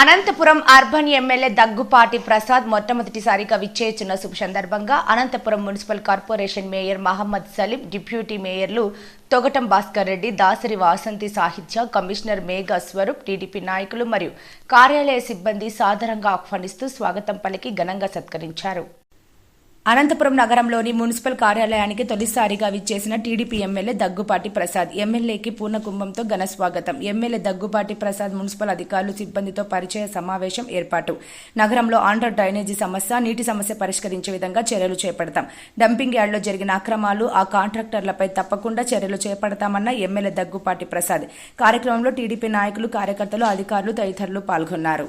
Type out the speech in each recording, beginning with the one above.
Anantapuram urban MLA Daggubati Prasad మొట్టమొదటిసారిగా విచ్చేస్తున్న శుభ సందర్భంగా Anantapuram municipal corporation mayor Mohammed Saleem deputy మేయర్లు తొగటం Bhaskar Reddy Dasari Vasanthi Sahitya commissioner Megha Swaroop TDP నాయకులు మరియు కార్యాలయ సిబ్బంది సాదరంగా ఆహ్వానిస్తూ స్వాగతం పలికి ఘనంగా సత్కరించారు. అనంతపురం నగరంలోని మున్సిపల్ కార్యాలయానికి తొలిసారిగా విచ్చేసిన టీడీపీ ఎమ్మెల్యే దగ్గుపాటి ప్రసాద్. ఎమ్మెల్యేకి పూర్ణ కుంభంతో ఘన స్వాగతం. ఎమ్మెల్యే దగ్గుపాటి ప్రసాద్ మున్సిపల్ అధికారులు సిబ్బందితో పరిచయ సమావేశం ఏర్పాటు. నగరంలో ఆండర్ డ్రైనేజీ సమస్య నీటి సమస్య పరిష్కరించే విధంగా చర్యలు చేపడతాం. డంపింగ్ యార్డులో జరిగిన అక్రమాలు ఆ కాంట్రాక్టర్లపై తప్పకుండా చర్యలు చేపడతామన్న ఎమ్మెల్యే దగ్గుపాటి ప్రసాద్. కార్యక్రమంలో టీడీపీ నాయకులు కార్యకర్తలు అధికారులు తదితరులు పాల్గొన్నారు.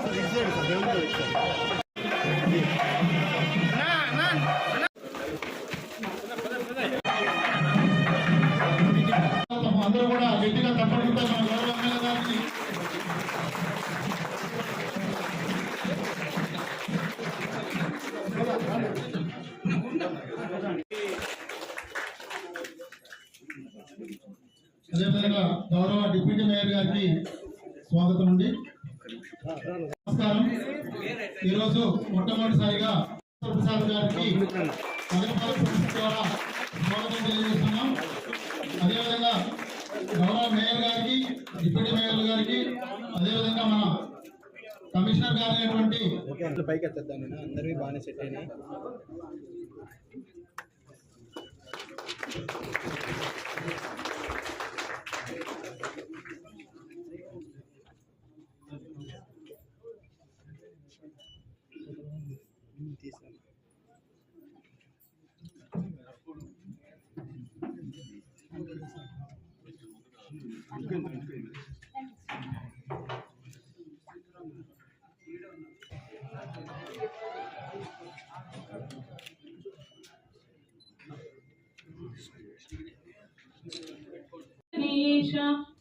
ఓకే సార్ అందరూ స్వాగతం అండి. నమస్కారం. ఈరోజు మొట్టమొదటిసారిగా ప్రసాద్ గారికి ద్వారా స్వాగతం తెలియజేస్తున్నాం. అదేవిధంగా గౌరవ మేయర్ గారికి డిప్యూటీ మేయర్ గారికి అదేవిధంగా మన కమిషనర్ గారు అయినటువంటి పైకి ఎత్తేద్దాం నేను అందరివి బాగానే సెట్ అయినాయి.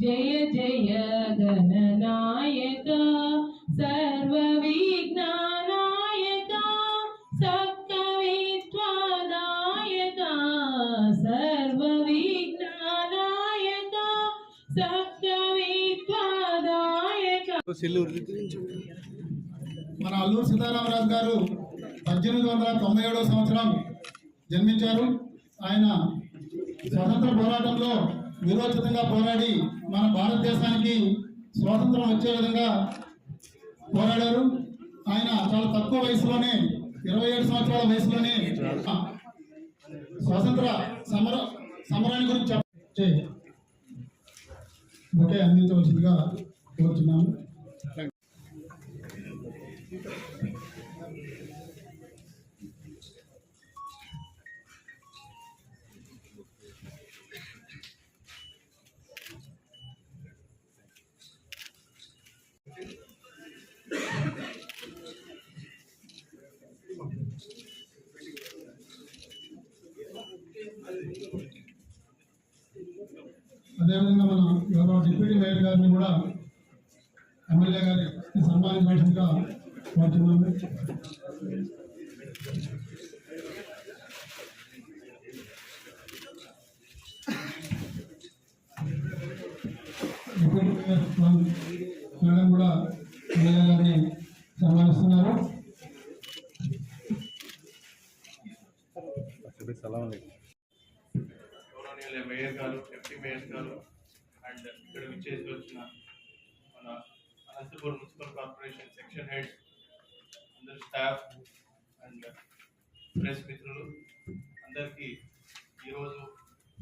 जय जय गणनायक మన అల్లూరు సీతారామరాజు గారు పద్దెనిమిది వందల తొంభై ఏడవ సంవత్సరం జన్మించారు. ఆయన స్వతంత్ర పోరాటంలో విరోచితంగా పోరాడి మన భారతదేశానికి స్వాతంత్రం వచ్చే విధంగా పోరాడారు. ఆయన చాలా తక్కువ వయసులోనే ఇరవై ఏడు సంవత్సరాల వయసులోనే స్వాతంత్ర సమర సమరాన్ని గురించి చెప్పే అందించవలసిందిగా కోరుతున్నాము అదేవిధంగా మన గౌరవ డిప్యూటీ మేయర్ గారిని కూడా ఎమ్మెల్యే గారి సన్మానించవలసిందిగా కోరుతున్నాము డిప్యూటీ మేయర్ మేడం కూడా ఎమ్మెల్యే గారిని సన్మానిస్తున్నారు గౌరవనీయుల మేయర్ గారు డిప్యూటీ మేయర్ గారు అండ్ ఇక్కడ విచ్చేసి వచ్చిన మన Anantapuram municipal corporation section head అందరు స్టాఫ్ అండ్ ప్రెస్ మిత్రులు అందరికీ ఈరోజు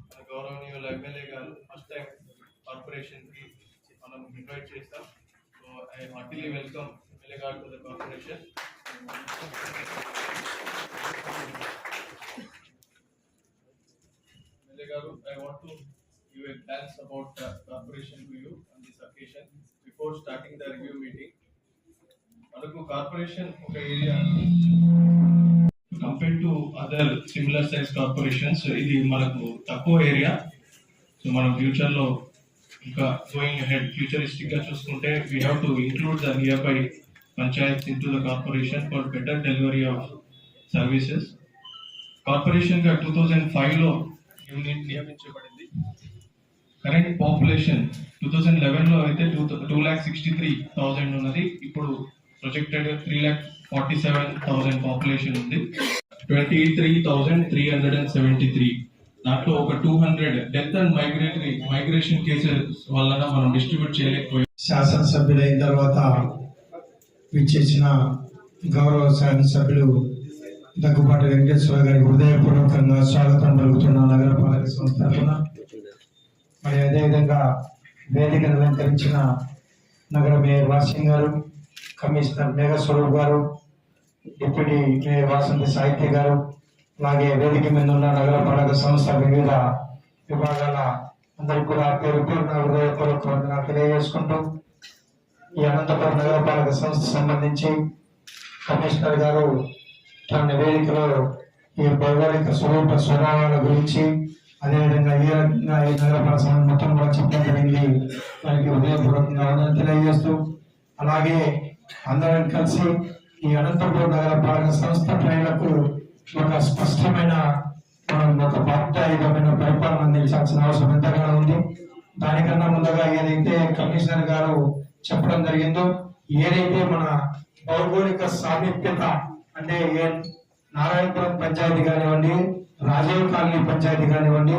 మన గౌరవనీయుల ఎమ్మెల్యే గారు ఫస్ట్ టైం కార్పొరేషన్కి మనం ఇన్వైట్ చేస్తాం. So I heartily welcome MLA గారు టు ద కార్పొరేషన్ ఎమ్మెల్యే గారు I want to give a thanks about corporation to you on this occasion before starting the review meeting మనకు corporation ఒక area compare to other similar size corporations ఇది మనకు తక్కువ area so మనం ఫ్యూచర్లో ఇంకా going head ఫ్యూచరిస్టిక్గా చూసుకుంటే we have to include the nearby panchayat into the corporation for better delivery of services కార్పొరేషన్గా two thousand ఫైవ్లో యూనిట్ నియమించబడింది. కరెంట్ పాపులేషన్ టూ థౌజండ్ లెవెన్లో అయితే two two lakh sixty three thousand ఉన్నది. ఇప్పుడు projected three lakh forty seven thousand population ఉంది. Twenty three thousand three hundred and seventy three దాంట్లో ఒక two hundred death and migratory migration cases వలన మనం distribute చేయలేకపోయాం శాసనసభ్యులైన తర్వాత విచ్చేసిన గౌరవ శాసనసభ్యులు దగ్గుబాటి వెంకటేశ్వర గారికి హృదయపూర్వకంగా స్వాగతం పలుకుతున్న నగరపాలక సంస్థ తరఫున మరి అదేవిధంగా వేదికను అలంకరించిన నగర మేయర్ వాసింగ్ గారు కమిషనర్ మేఘస్వరూప్ గారు డిప్యూటీ మేయర్ వాసంతి సాహిత్య గారు అలాగే వేదిక మీద ఉన్న నగరపాలక సంస్థ వివిధ విభాగాల అందరికీ కూడా పేరు పేరున హృదయపూర్వక వందనాలు తెలియజేసుకుంటూ ఈ అనంతపురం నగరపాలక సంస్థ సంబంధించి కమిషనర్ గారు తన నివేదికలో ఈ భౌగోళిక స్వరూప స్వభావాల గురించి అదేవిధంగా ఏ రకంగా ఈ నగర మొత్తం కూడా చెప్పడం జరిగింది. వారికి హృదయపూర్వకంగా వందనాలు తెలియజేస్తూ అలాగే అందరం కలిసి ఈ అనంతపురం నగరపాలక సంస్థ ప్రజలకు ఒక స్పష్టమైన మనం ఒక బాధ్యతాయుతమైన పరిపాలన అందించాల్సిన అవసరం ఎంతగానో ఉంది. దానికన్నా ముందుగా ఏదైతే కమిషనర్ గారు చెప్పడం జరిగిందో ఏదైతే మన భౌగోళిక సామీప్యత అంటే నారాయణపురం పంచాయతీ కానివ్వండి రాజీవ్ కాలనీ పంచాయతీ కానివ్వండి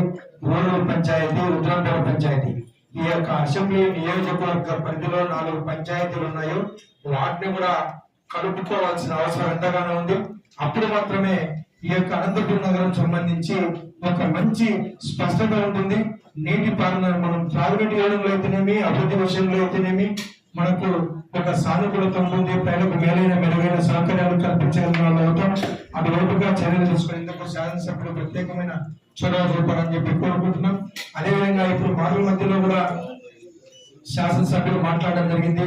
రూరల్ పంచాయతీ రుద్రంపేట పంచాయతీ. ఈ యొక్క అసెంబ్లీ నియోజకవర్గ పరిధిలో నాలుగు పంచాయతీలు ఉన్నాయో. వాటిని కూడా కలుపుకోవాల్సిన అవసరం ఎంతగానో ఉంది. అప్పుడు మాత్రమే ఈ యొక్క అనంతపురం నగరం సంబంధించి ఒక మంచి స్పష్టత ఉంటుంది. నీటి పాలన మనం త్రాగునీటి ఇవ్వడంలో అయితేనేమి అభివృద్ధి విషయంలో అయితేనేమి మనకు ఒక సానుకూలత ఉంటుంది ప్రజలకు మేలైన మెరుగైన సౌకర్యాలు కల్పించడం వాళ్ళు అవుతాం అటువైపుగా చర్యలు తీసుకునేందుకు శాసనసభ్యులు ప్రత్యేకమైన చొరవ చూపాలని చెప్పి కోరుకుంటున్నాం. అదేవిధంగా ఇప్పుడు మార్గ మధ్యలో కూడా శాసనసభ్యులు మాట్లాడడం జరిగింది.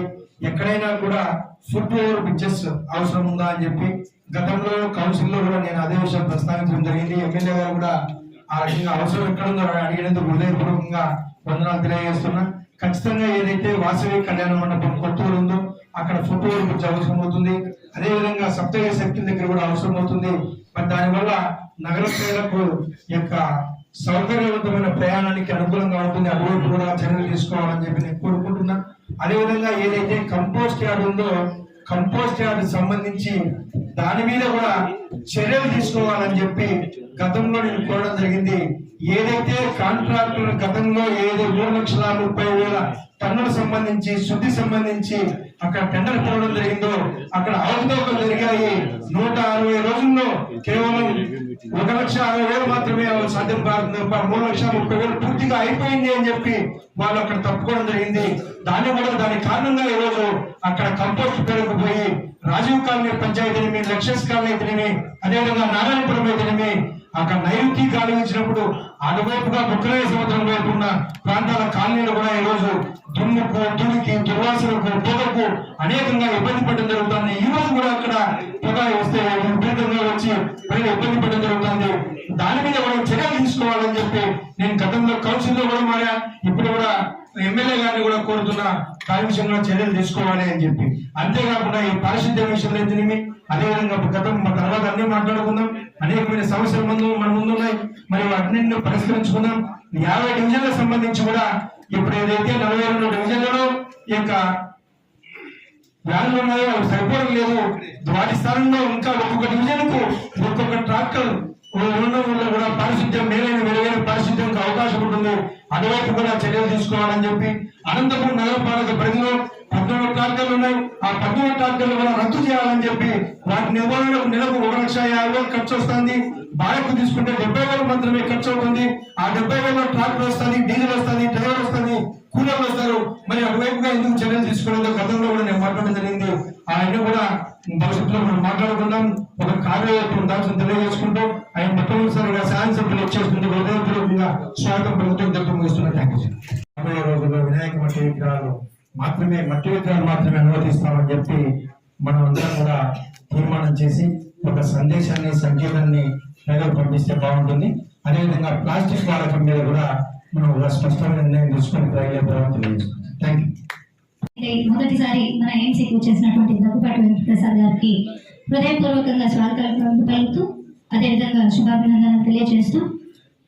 ఎక్కడైనా కూడా ఫుట్ ఓవర్ బ్రిడ్జెస్ అవసరం ఉందా అని చెప్పి గతంలో కౌన్సిల్లో కూడా నేను అదే విషయం ప్రస్తావించడం జరిగింది. ఎమ్మెల్యే గారు కూడా ఆ రకంగా అవసరం ఎక్కడ ఉందో అడిగినందుకు హృదయపూర్వకంగా వందనాలు తెలియజేస్తున్నా. ఖచ్చితంగా ఏదైతే వాసవి కళ్యాణ మండపం కొత్తూరు ఉందో అక్కడ ఫోటో ఓవర్ అవసరం అవుతుంది. అదేవిధంగా సప్తగిరి శక్తి దగ్గర కూడా అవసరం అవుతుంది. మరి దానివల్ల నగర ప్రజలకు యొక్క సౌకర్యవంతమైన ప్రయాణానికి అనుకూలంగా ఉంటుంది. అటువైపు కూడా చర్యలు తీసుకోవాలని చెప్పి నేను కోరుకుంటున్నా. అదేవిధంగా ఏదైతే కంపోస్ట్ యార్డ్ ఉందో కంపోస్ట్ యార్డ్ సంబంధించి దాని మీద కూడా చర్యలు తీసుకోవాలని చెప్పి గతంలో నేను కోరడం జరిగింది. ఏదైతే కాంట్రాక్టులు గతంలో ఏదో మూడు లక్షల ముప్పై వేల టన్నులకు సంబంధించి శుద్ధి సంబంధించి అక్కడ టెండర్ పిలవడం జరిగిందో అక్కడ అవకతవకలు జరిగాయి. నూట అరవై రోజుల్లో కేవలం ఒక లక్ష అరవై వేలు మాత్రమే సాధ్యం కాదు మూడు లక్షల ముప్పై వేలు పూర్తిగా అయిపోయింది అని చెప్పి వాళ్ళు అక్కడ తప్పుకోవడం జరిగింది. దాన్ని కూడా దాని కారణంగా ఈరోజు అక్కడ కంపోస్ట్ పెరగకపోయి పోయి రాజీవ్ కాలనీ పంచాయతీని లక్ష్యస్ కాలనీ అయితేనేమి అదేవిధంగా నారాయణపురం అయితేనేమి అక్కడ నైరుతి గాలి ఇచ్చినప్పుడు అటువైపుగా బుక్కలయ్య సముద్రం వైపు ఉన్న ప్రాంతాల కాలనీలు కూడా ఈ రోజు దుమ్ముకు తుడికి దుర్వాసనకు పొగకు అనేకంగా ఇబ్బంది పడడం జరుగుతుంది. ఈ రోజు కూడా అక్కడ పొగ వస్తే విపరీతంగా వచ్చి ప్రజలు ఇబ్బంది పడడం జరుగుతుంది. దాని మీద కూడా చర్యలు తీసుకోవాలని చెప్పి నేను గతంలో కౌన్సిల్లో కూడా మారా ఇప్పుడు కూడా ఎమ్మెల్యే గారిని కూడా కోరుతున్నా దాని విషయంలో చర్యలు తీసుకోవాలి అని చెప్పి. అంతేకాకుండా ఈ పారిశుద్ధ్య విషయంలో అయితేనేమి అదేవిధంగా గతం మా తర్వాత అన్ని మాట్లాడుకుందాం. అనేకమైన సమస్యల ముందు మన ముందున్నాయి. మరి అన్నింటిని పరిష్కరించుకుందాం. యాభై డివిజన్లకు సంబంధించి కూడా ఇప్పుడు ఏదైతే నలభై రెండు డివిజన్లలో ఈ యొక్క వ్యాన్లు ఉన్నాయో సరిపోవడం లేదు. వాటి స్థానంలో ఇంకా ఒక్కొక్క డివిజన్కు ఒక్కొక్క ట్రాక్టర్ ఉండడం వల్ల కూడా పారిశుద్ధ్యం మేలైన మెరుగైన పారిశుద్ధ్యంకి అవకాశం ఉంటుంది. అటువైపు కూడా చర్యలు తీసుకోవాలని చెప్పి అనంతపురం నగరపాలక పరిధిలో పద్నాలుగు ట్రాక్టర్లు ఉన్నాయి. ఆ పద్నాలుగు ట్రాక్టర్లు కూడా రద్దు చేయాలని చెప్పి వాటి నిర్వహణకు నెలకు ఒక లక్ష యాభై వేలు ఖర్చు వస్తుంది. బాయకు తీసుకుంటే డెబ్బై వేలు మాత్రమే ఖర్చు అవుతుంది. ఆ డెబ్బై వేల ట్రాక్టర్ వస్తుంది డీజిల్ వస్తుంది డ్రైవర్ వస్తుంది కూలీలు వస్తారు. మరి అటువైపుగా ఎందుకు చర్యలు తీసుకోలేదో? గతంలో కూడా నేను మాట్లాడడం జరిగింది. ఆయన కూడా భవిష్యత్తులో మనం మాట్లాడుకుందాం. ఒక కార్యవర్గం ఉండాల్సిన తెలియజేసుకుంటూ ఆయన మొట్టమొదటిసారిగా శాసనసభ్యులు వచ్చేస్తుంది హృదయపూర్వకంగా స్వాగతం ప్రభుత్వం తెలుపు ముగిస్తున్న. థ్యాంక్ యూ రోజుల్లో వినాయక మట్టి విగ్రహాలు మాత్రమే మట్టి విగ్రహాలు మాత్రమే అనుమతిస్తామని చెప్పి మనం అందరం కూడా తీర్మానం చేసి ఒక సందేశాన్ని సంకేతాన్ని ప్రజలకు పంపిస్తే బాగుంటుంది. అదేవిధంగా ప్లాస్టిక్ వాడకం మీద కూడా మనం ఒక స్పష్టమైన నిర్ణయం తీసుకొని ప్రజలకు తెలియజేస్తాం థ్యాంక్ యూ అయితే మొదటిసారి మన ఎంసీకి వచ్చేసినటువంటి దగ్గుపాటి వెంకటప్రసాద్ గారికి హృదయపూర్వకంగా స్వాగతం పలుకుతూ అదేవిధంగా శుభాభినందనలు తెలియజేస్తూ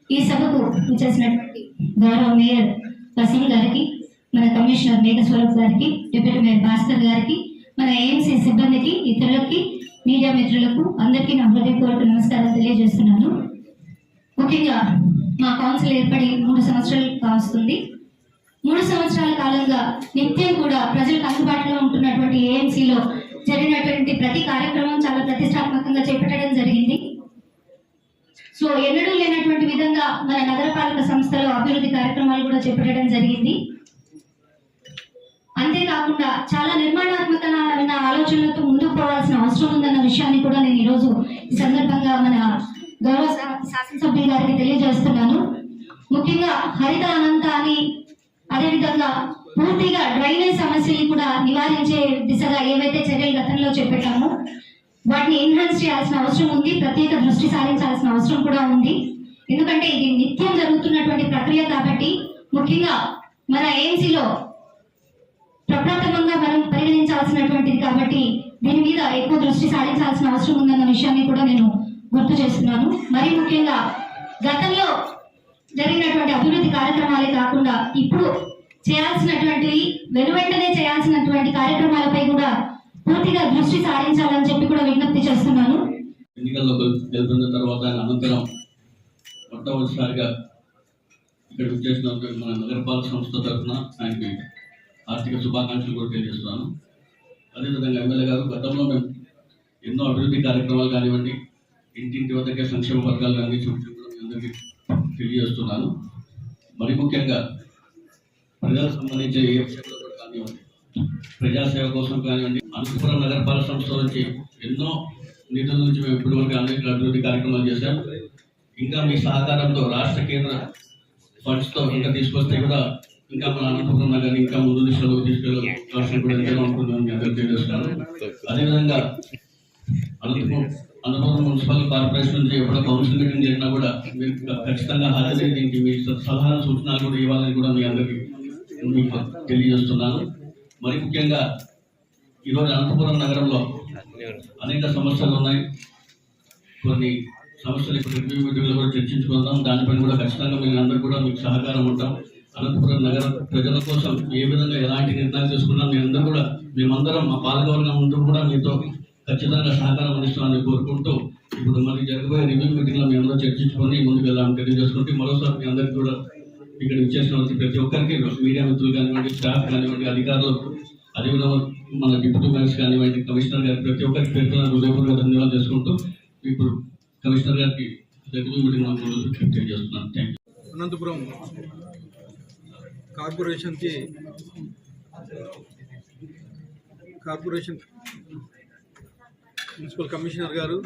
ఈ సభకు వచ్చేసినటువంటి గౌరవ మేయర్ వసీం గారికి మన కమిషనర్ మేఘస్వరూప్ గారికి డిప్యూటీ మేయర్ భాస్కర్ గారికి మన ఏఎంసీ సిబ్బందికి ఇతరులకి మీడియా మిత్రులకు అందరికీ నా హృదయపూర్వక నమస్కారం తెలియజేస్తున్నాను. ముఖ్యంగా మా కౌన్సిల్ ఏర్పడి మూడు సంవత్సరాలు కావస్తుంది. మూడు సంవత్సరాల కాలంగా నిత్యం కూడా ప్రజలకు అందుబాటులో ఉంటున్నటువంటి ఏఎంసీలో జరిగినటువంటి ప్రతి కార్యక్రమం చాలా ప్రతిష్టాత్మకంగా చేపట్టడం జరిగింది. సో ఎన్నడూ లేనటువంటి విధంగా మన నగరపాలక సంస్థలో అభివృద్ధి కార్యక్రమాలు కూడా చేపట్టడం జరిగింది. అంతేకాకుండా చాలా నిర్మాణాత్మకమైన ఆలోచనలతో ముందుకు పోవాల్సిన అవసరం ఉందన్న విషయాన్ని కూడా నేను ఈరోజు ఈ సందర్భంగా మన గౌరవ శా- శాసనసభ్యులు గారికి తెలియజేస్తున్నాను. ముఖ్యంగా హరిత అనంత అని అదేవిధంగా పూర్తిగా డ్రైనేజ్ సమస్యల్ని కూడా నివారించే దిశగా ఏవైతే చర్యలు గతంలో చేపట్టామో వాటిని ఎన్హాన్స్ చేయాల్సిన అవసరం ఉంది ప్రత్యేక దృష్టి సారించాల్సిన అవసరం కూడా ఉంది. ఎందుకంటే ఇది నిత్యం జరుగుతున్నటువంటి ప్రక్రియ కాబట్టి ముఖ్యంగా మన ఏఎంసీలో ప్రప్రథమంగా మనం పరిగణించాల్సినటువంటిది కాబట్టి దీని మీద ఎక్కువ దృష్టి సారించాల్సిన అవసరం ఉందన్న విషయాన్ని కూడా నేను గుర్తు చేస్తున్నాను. మరీ ముఖ్యంగా గతంలో జరిగినటువంటి అభివృద్ధి కార్యక్రమాలే కాకుండా ఇప్పుడు చేయాల్సినటువంటివి వెనువెంటనే చేయాల్సినటువంటి కార్యక్రమాలపై కూడా పూర్తిగా దృష్టి సారించాలని చెప్పి కూడా విజ్ఞప్తి చేస్తున్నాను. ఎన్నికల్లో గెలుపొందిన తర్వాత అనంతరం మొట్టమొదటిసారిగా ఇక్కడ మన నగరపాలక సంస్థ తరఫున ఆయనకి ఆర్థిక శుభాకాంక్షలు కూడా తెలియజేస్తున్నాను. అదేవిధంగా ఎమ్మెల్యే గారు గతంలో మేము ఎన్నో అభివృద్ధి కార్యక్రమాలు కానివ్వండి ఇంటింటి వద్దకే సంక్షేమ పథకాలు కానీ చూపించి కూడా మీ అందరికీ తెలియజేస్తున్నాను. మరి ముఖ్యంగా ప్రజలకు సంబంధించిన ఏ విషయంలో కూడా కానివ్వండి ప్రజాసేవ కోసం కానివ్వండి అనంతపురం నగరపాలక సంస్థ నుంచి ఎన్నో నిధుల నుంచి మేము ఇప్పటివరకు అనేక అభివృద్ధి కార్యక్రమాలు చేశాం. ఇంకా మీ సహకారంతో రాష్ట్ర కేంద్ర ఫండ్స్తో ఇంకా తీసుకొస్తే కూడా ఇంకా మన అనంతపురం నగరాన్ని ఇంకా ముందు దిశలో కూడా ఎంతైనా ఉంటుందని మీ అందరికీ తెలియజేస్తున్నాను అదేవిధంగా అనంతపురం అనంతపురం మున్సిపల్ కార్పొరేషన్ నుంచి ఎప్పుడో కౌన్సిల్ మీటింగ్ జరిగినా కూడా మీరు ఖచ్చితంగా హాజరై దీనికి మీ సలహా సూచనలు కూడా ఇవ్వాలని కూడా మీ అందరికీ మీకు తెలియజేస్తున్నాను. మరి ముఖ్యంగా ఈరోజు అనంతపురం నగరంలో అనేక సమస్యలు ఉన్నాయి. కొన్ని సమస్యలు ఇప్పుడు రివ్యూ మీటింగ్లో కూడా చర్చించుకుందాం. దానిపైన కూడా ఖచ్చితంగా మేము అందరూ కూడా మీకు సహకారం ఉంటాం. అనంతపురం నగర ప్రజల కోసం ఏ విధంగా ఎలాంటి నిర్ణయాలు తీసుకున్నాం మేమందరం కూడా మేమందరం మా పాలకవర్గం అందరూ కూడా మీతో ఖచ్చితంగా సహకారం అందిస్తామని కోరుకుంటూ ఇప్పుడు మరి జరగబోయే రివ్యూ మీటింగ్లో మీ అందరూ చర్చించుకొని ముందుకు వెళ్ళాలని తెలియజేసుకుంటే మరోసారి మీ అందరికీ కూడా ఇక్కడ విచ్చేసిన ప్రతి ఒక్కరికి మీడియా మిత్రులు కానివ్వండి స్టాఫ్ కానివ్వండి అధికారులకు అదేవిధంగా మన డిప్యూటీ మేయర్స్ కానివ్వండి కమిషనర్ గారికి ప్రతి ఒక్కరికి పేరున హృదయపూర్వక ధన్యవాదాలు చేసుకుంటూ ఇప్పుడు కమిషనర్ గారికి రివ్యూ మీటింగ్ నాకు తెలియజేస్తున్నాను. థ్యాంక్ యూ అనంతపురం కార్పొరేషన్కి కార్పొరేషన్ మున్సిపల్ కమిషనర్ గారు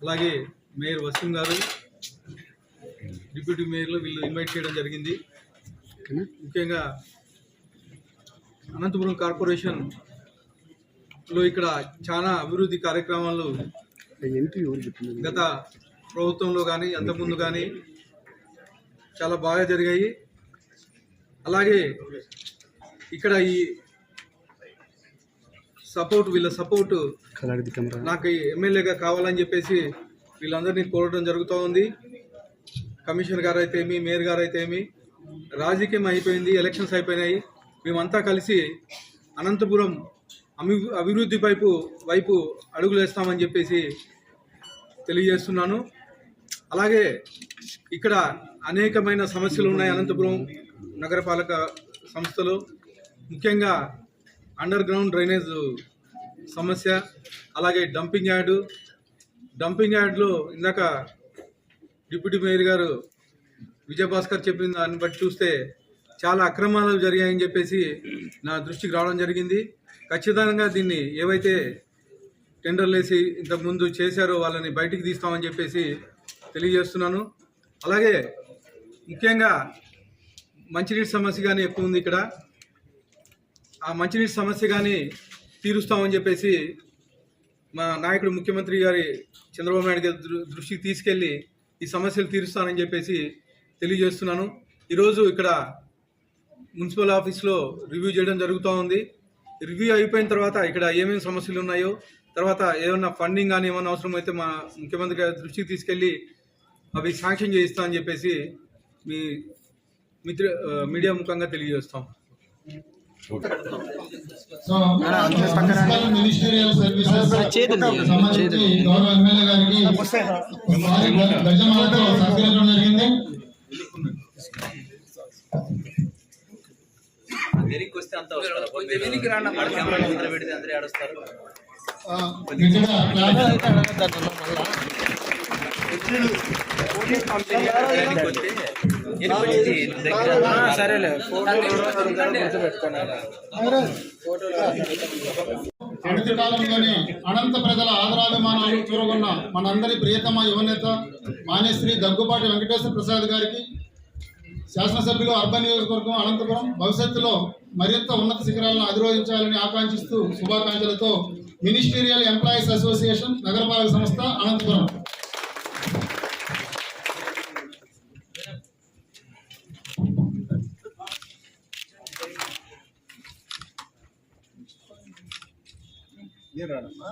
అలాగే మేయర్ వసీం గారు డిప్యూటీ మేయర్లు వీళ్ళు ఇన్వైట్ చేయడం జరిగింది. ముఖ్యంగా అనంతపురం కార్పొరేషన్లో ఇక్కడ చాలా అభివృద్ధి కార్యక్రమాలు గత ప్రభుత్వంలో కానీ అంతకుముందు కానీ చాలా బాగా జరిగాయి. అలాగే ఇక్కడ ఈ సపోర్ట్ వీళ్ళ సపోర్ట్ నాకు ఎమ్మెల్యేగా కావాలని చెప్పేసి వీళ్ళందరినీ కోరడం జరుగుతూ ఉంది. కమిషనర్ గారు అయితే ఏమి మేయర్ గారు అయితే ఏమి రాజకీయం అయిపోయింది ఎలక్షన్స్ అయిపోయినాయి. మేమంతా కలిసి అనంతపురం అమి అభివృద్ధి వైపు వైపు అడుగులు వేస్తామని చెప్పేసి తెలియజేస్తున్నాను. అలాగే ఇక్కడ అనేకమైన సమస్యలు ఉన్నాయి అనంతపురం నగరపాలక సంస్థలు ముఖ్యంగా అండర్ గ్రౌండ్ డ్రైనేజ్ సమస్య అలాగే డంపింగ్ యార్డు డంపింగ్ యార్డ్లో ఇందాక డిప్యూటీ మేయర్ గారు విజయభాస్కర్ చెప్పిన దాన్ని బట్టి చూస్తే చాలా అక్రమాలు జరిగాయని చెప్పేసి నా దృష్టికి రావడం జరిగింది. ఖచ్చితంగా దీన్ని ఏవైతే టెండర్లు వేసి ఇంతకుముందు చేశారో వాళ్ళని బయటికి తీస్తామని చెప్పేసి తెలియజేస్తున్నాను. అలాగే ముఖ్యంగా మంచినీటి సమస్య కానీ ఎక్కువ ఉంది ఇక్కడ. ఆ మంచినీటి సమస్య కానీ తీరుస్తామని చెప్పేసి మా నాయకుడు ముఖ్యమంత్రి గారి చంద్రబాబు నాయుడు గారి దృష్టికి తీసుకెళ్ళి ఈ సమస్యలు తీరుస్తానని చెప్పేసి తెలియజేస్తున్నాను. ఈరోజు ఇక్కడ మున్సిపల్ ఆఫీస్లో రివ్యూ చేయడం జరుగుతూ ఉంది. రివ్యూ అయిపోయిన తర్వాత ఇక్కడ ఏమేమి సమస్యలు ఉన్నాయో తర్వాత ఏమన్నా ఫండింగ్ కానీ ఏమైనా అవసరమైతే మా ముఖ్యమంత్రి గారి దృష్టికి తీసుకెళ్ళి అవి శాంక్షన్ చేయిస్తా అని చెప్పేసి మీ మిత్ర మీడియా ముఖంగా తెలియజేస్తాం సో మున్సిపల్ మినిస్టీరియల్ సర్వీసెస్ సంబంధించి గౌరవ ఎమ్మెల్యే గారికి వారి గజమాలతో సత్కరించడం జరిగింది ఆ, గట్టిగా అనతి కాలంలోనే అనంత ప్రజల ఆదరాభిమానాలు చూరగొన్న మనందరి ప్రియతమ యువనేత మానేశ్రీ దగ్గుబాటి వెంకటేశ్వర ప్రసాద్ గారికి శాసనసభ్యులు అర్బన్ నియోజకవర్గం అనంతపురం భవిష్యత్తులో మరింత ఉన్నత శిఖరాలను అధిరోహించాలని ఆకాంక్షిస్తూ శుభాకాంక్షలతో మినిస్టీరియల్ ఎంప్లాయీస్ అసోసియేషన్ నగరపాలక సంస్థ అనంతపురం. మీరు రాడమ్మా